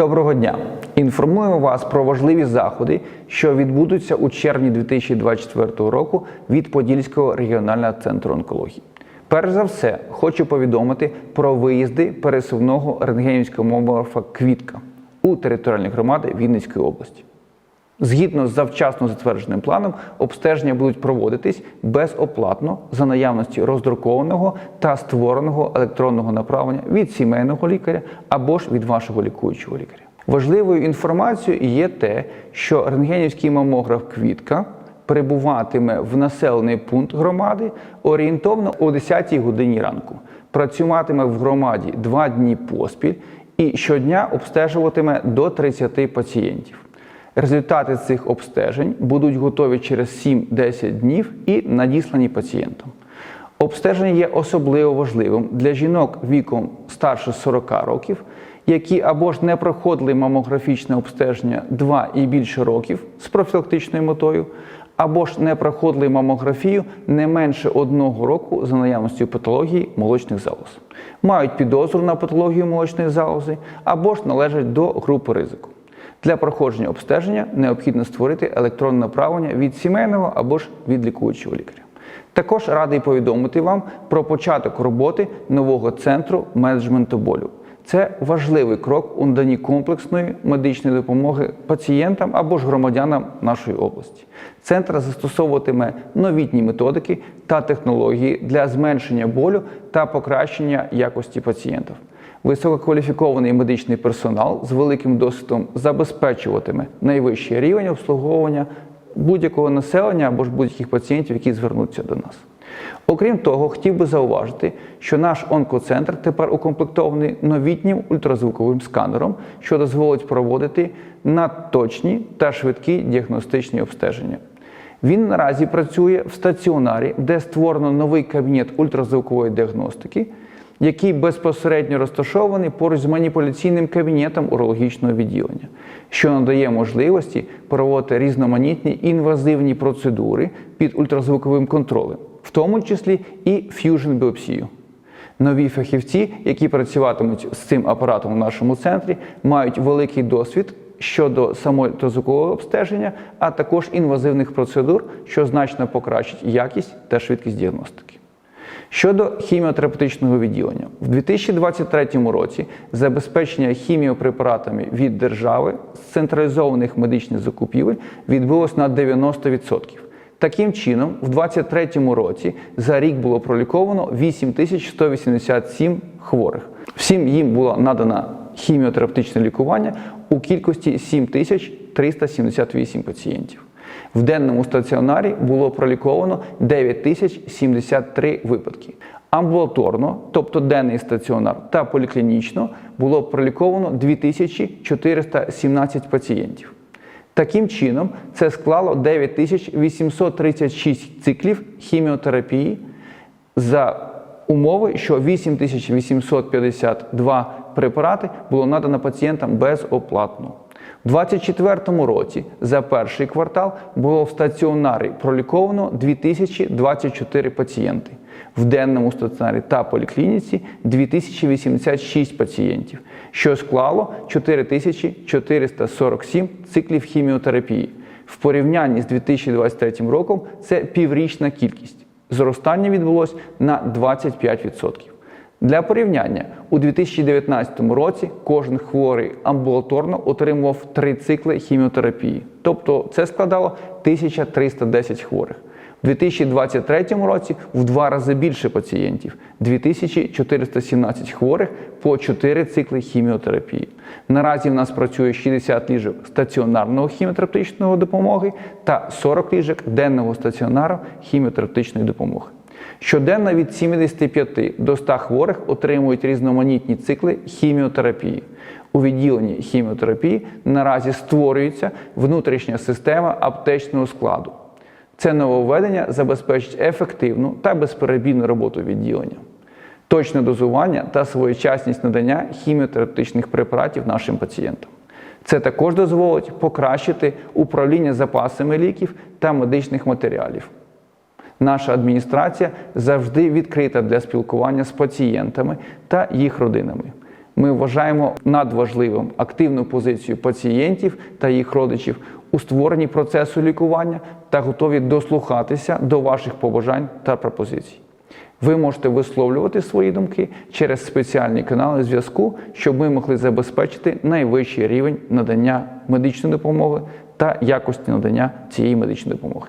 Доброго дня! Інформуємо вас про важливі заходи, що відбудуться у червні 2024 року від Подільського регіонального центру онкології. Перш за все, хочу повідомити про виїзди пересувного рентгенівського момографа Квітка у територіальні громади Вінницької області. Згідно з завчасно затвердженим планом, обстеження будуть проводитись безоплатно за наявності роздрукованого та створеного електронного направлення від сімейного лікаря або ж від вашого лікуючого лікаря. Важливою інформацією є те, що рентгенівський мамограф Квітка прибуватиме в населений пункт громади орієнтовно о 10 годині ранку. Працюватиме в громаді два дні поспіль і щодня обстежуватиме до 30 пацієнтів. Результати цих обстежень будуть готові через 7-10 днів і надіслані пацієнтам. Обстеження є особливо важливим для жінок віком старше 40 років, які або ж не проходили мамографічне обстеження 2 і більше років з профілактичною метою, або ж не проходили мамографію не менше одного року за наявністю патології молочних залоз, мають підозру на патологію молочної залози або ж належать до групи ризику. Для проходження обстеження необхідно створити електронне направлення від сімейного або ж від лікуючого лікаря. Також радий повідомити вам про початок роботи нового центру менеджменту болю. Це важливий крок у наданні комплексної медичної допомоги пацієнтам або ж громадянам нашої області. Центр застосовуватиме новітні методики та технології для зменшення болю та покращення якості пацієнтів. Висококваліфікований медичний персонал з великим досвідом забезпечуватиме найвищий рівень обслуговування будь-якого населення або ж будь-яких пацієнтів, які звернуться до нас. Окрім того, хотів би зауважити, що наш онкоцентр тепер укомплектований новітнім ультразвуковим сканером, що дозволить проводити надточні та швидкі діагностичні обстеження. Він наразі працює в стаціонарі, де створено новий кабінет ультразвукової діагностики, який безпосередньо розташований поруч з маніпуляційним кабінетом урологічного відділення, що надає можливості проводити різноманітні інвазивні процедури під ультразвуковим контролем, в тому числі і ф'южн біопсію. Нові фахівці, які працюватимуть з цим апаратом у нашому центрі, мають великий досвід щодо самої ультразвукового обстеження, а також інвазивних процедур, що значно покращить якість та швидкість діагностики. Щодо хіміотерапевтичного відділення, в 2023 році забезпечення хіміопрепаратами від держави з централізованих медичних закупівель відбулось на 90%. Таким чином, в 2023 році за рік було проліковано 8187 хворих. Всім їм було надано хіміотерапевтичне лікування у кількості 7378 пацієнтів. В денному стаціонарі було проліковано 9073 випадки. Амбулаторно, тобто денний стаціонар та поліклінічно, було проліковано 2417 пацієнтів. Таким чином, це склало 9836 циклів хіміотерапії за умови, що 8852 препарати було надано пацієнтам безоплатно. У 2024 році за перший квартал було в стаціонарі проліковано 2024 пацієнти, в денному стаціонарі та поліклініці 2086 пацієнтів, що склало 4447 циклів хіміотерапії. В порівнянні з 2023 роком це піврічна кількість. Зростання відбулось на 25%. Для порівняння, у 2019 році кожен хворий амбулаторно отримував 3 цикли хіміотерапії, тобто це складало 1310 хворих. У 2023 році в два рази більше пацієнтів 2417 хворих по 4 цикли хіміотерапії. Наразі в нас працює 60 ліжок стаціонарного хіміотерапевтичної допомоги та 40 ліжок денного стаціонару хіміотерапевтичної допомоги. Щоденно від 75 до 100 хворих отримують різноманітні цикли хіміотерапії. У відділенні хіміотерапії наразі створюється внутрішня система аптечного складу. Це нововведення забезпечить ефективну та безперебійну роботу відділення, точне дозування та своєчасність надання хіміотерапевтичних препаратів нашим пацієнтам. Це також дозволить покращити управління запасами ліків та медичних матеріалів. Наша адміністрація завжди відкрита для спілкування з пацієнтами та їх родинами. Ми вважаємо надважливим активну позицію пацієнтів та їх родичів у створенні процесу лікування та готові дослухатися до ваших побажань та пропозицій. Ви можете висловлювати свої думки через спеціальні канали зв'язку, щоб ми могли забезпечити найвищий рівень надання медичної допомоги та якості надання цієї медичної допомоги.